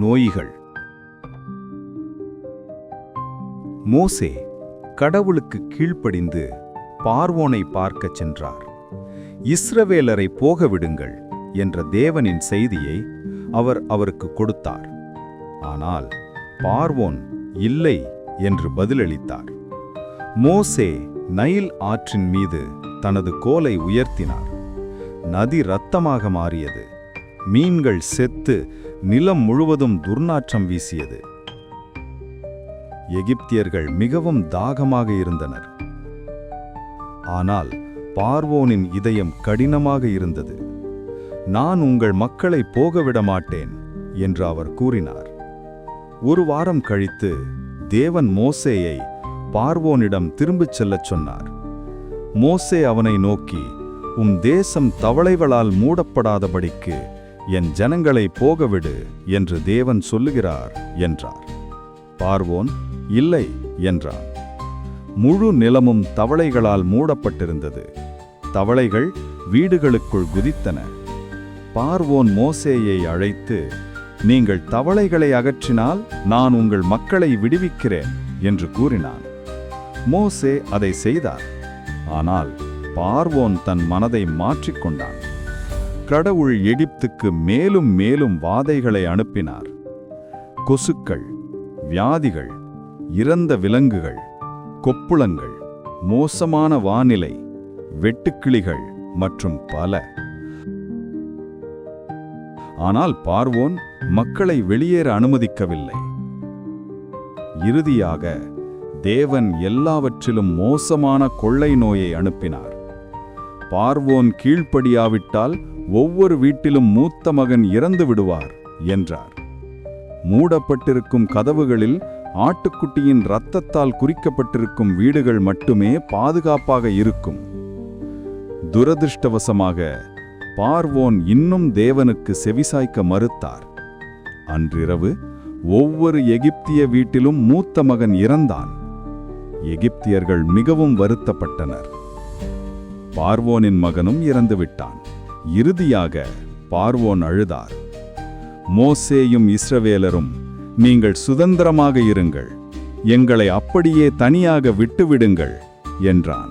நோய்கள். மோசே கடவுளுக்கு கீழ்ப்படிந்து பார்வோனை பார்க்கச் சென்றார். இஸ்ரவேலரை போக விடுங்கள் என்ற தேவனின் செய்தியை அவர் அவருக்கு கொடுத்தார். ஆனால் பார்வோன் இல்லை என்று பதிலளித்தார். மோசே நைல் ஆற்றின் மீது தனது கோலை உயர்த்தினார். நதி இரத்தமாக மாறியது. மீன்கள் செத்து நிலம் முழுவதும் துர்நாற்றம் வீசியது. எகிப்தியர்கள் மிகவும் தாகமாக இருந்தனர். ஆனால் பார்வோனின் இதயம் கடினமாக இருந்தது. நான் உங்கள் மக்களை போகவிட மாட்டேன் என்று அவர் கூறினார். ஒரு வாரம் கழித்து தேவன் மோசேயை பார்வோனிடம் திரும்பிச் செல்லச் சொன்னார். மோசே அவனை நோக்கி உம் தேசம் தவளைகளால் மூடப்படாதபடிக்கு என் ஜனங்களை போகவிடு என்று தேவன் சொல்லுகிறார் என்றார். பார்வோன் இல்லை என்றான். முழு நிலமும் தவளைகளால் மூடப்பட்டிருந்தது. தவளைகள் வீடுகளுக்குள் குதித்தன. பார்வோன் மோசேயை அழைத்து நீங்கள் தவளைகளை அகற்றினால் நான் உங்கள் மக்களை விடுவிக்கிறேன் என்று கூறினான். மோசே அதை செய்தார். ஆனால் பார்வோன் தன் மனதை மாற்றிக்கொண்டான். கடவுள் எகிப்துக்கு மேலும் மேலும் வாதைகளை அனுப்பினார். கொசுக்கள் வியாதிகள் இறந்த விலங்குகள் கொப்புளங்கள் மோசமான வானிலை வெட்டுக்கிளிகள் மற்றும் பல. ஆனால் பார்வோன் மக்களை வெளியேற அனுமதிக்கவில்லை. இறுதியாக தேவன் எல்லாவற்றிலும் மோசமான கொள்ளை நோயை அனுப்பினார். பார்வோன் கீழ்ப்படியாவிட்டால் ஒவ்வொரு வீட்டிலும் மூத்த மகன் இறந்து விடுவார் என்றார். மூடப்பட்டிருக்கும் கதவுகளில் ஆட்டுக்குட்டியின் இரத்தத்தால் குறிக்கப்பட்டிருக்கும் வீடுகள் மட்டுமே பாதுகாப்பாக இருக்கும். துரதிருஷ்டவசமாக பார்வோன் இன்னும் தேவனுக்கு செவிசாய்க்க மறுத்தார். அன்றிரவு ஒவ்வொரு எகிப்திய வீட்டிலும் மூத்த மகன் இறந்தான். எகிப்தியர்கள் மிகவும் வருத்தப்பட்டனர். பார்வோனின் மகனும் இறந்துவிட்டான். இறுதியாக பார்வோன் அழுதார். மோசேயும் இஸ்ரவேலரும் நீங்கள் சுதந்திரமாக இருங்கள். எங்களை அப்படியே தனியாக விட்டுவிடுங்கள் என்றான்.